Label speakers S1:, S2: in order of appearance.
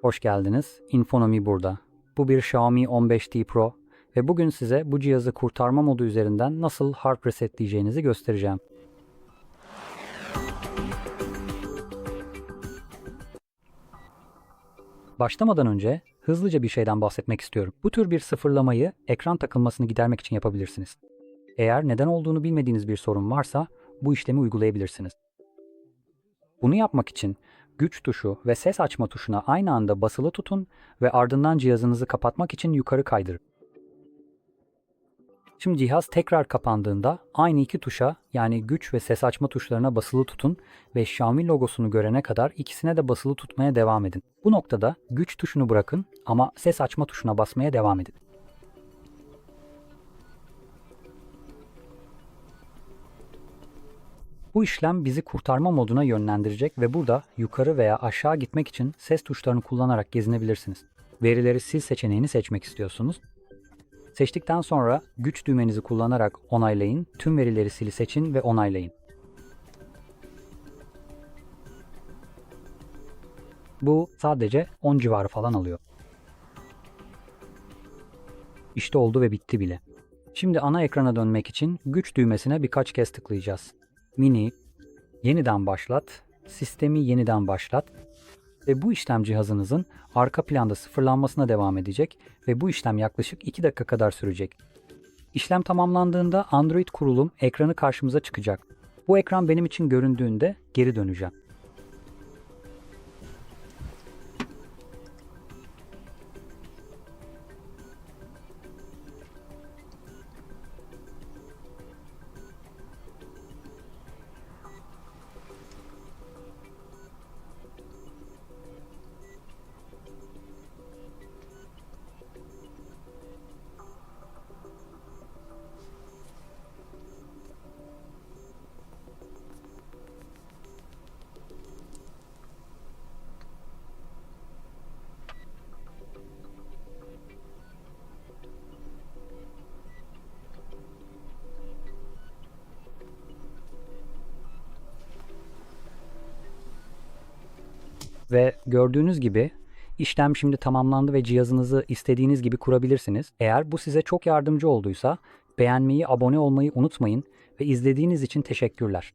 S1: Hoş geldiniz. Infonomi burada. Bu bir Xiaomi 15T Pro ve bugün size bu cihazı kurtarma modu üzerinden nasıl hard resetleyeceğinizi göstereceğim. Başlamadan önce hızlıca bir şeyden bahsetmek istiyorum. Bu tür bir sıfırlamayı ekran takılmasını gidermek için yapabilirsiniz. Eğer neden olduğunu bilmediğiniz bir sorun varsa bu işlemi uygulayabilirsiniz. Bunu yapmak için güç tuşu ve ses açma tuşuna aynı anda basılı tutun ve ardından cihazınızı kapatmak için yukarı kaydırın. Şimdi cihaz tekrar kapandığında aynı iki tuşa yani güç ve ses açma tuşlarına basılı tutun ve Xiaomi logosunu görene kadar ikisine de basılı tutmaya devam edin. Bu noktada güç tuşunu bırakın ama ses açma tuşuna basmaya devam edin. Bu işlem bizi kurtarma moduna yönlendirecek ve burada yukarı veya aşağı gitmek için ses tuşlarını kullanarak gezinebilirsiniz. Verileri sil seçeneğini seçmek istiyorsunuz. Seçtikten sonra güç düğmenizi kullanarak onaylayın, tüm verileri sili seçin ve onaylayın. Bu sadece 10 civarı falan alıyor. İşte oldu ve bitti bile. Şimdi ana ekrana dönmek için güç düğmesine birkaç kez tıklayacağız. Mini, yeniden başlat, sistemi yeniden başlat ve bu işlem cihazınızın arka planda sıfırlanmasına devam edecek ve bu işlem yaklaşık 2 dakika kadar sürecek. İşlem tamamlandığında Android kurulum ekranı karşımıza çıkacak. Bu ekran benim için göründüğünde geri döneceğim. Ve gördüğünüz gibi işlem şimdi tamamlandı ve cihazınızı istediğiniz gibi kurabilirsiniz. Eğer bu size çok yardımcı olduysa beğenmeyi, abone olmayı unutmayın ve izlediğiniz için teşekkürler.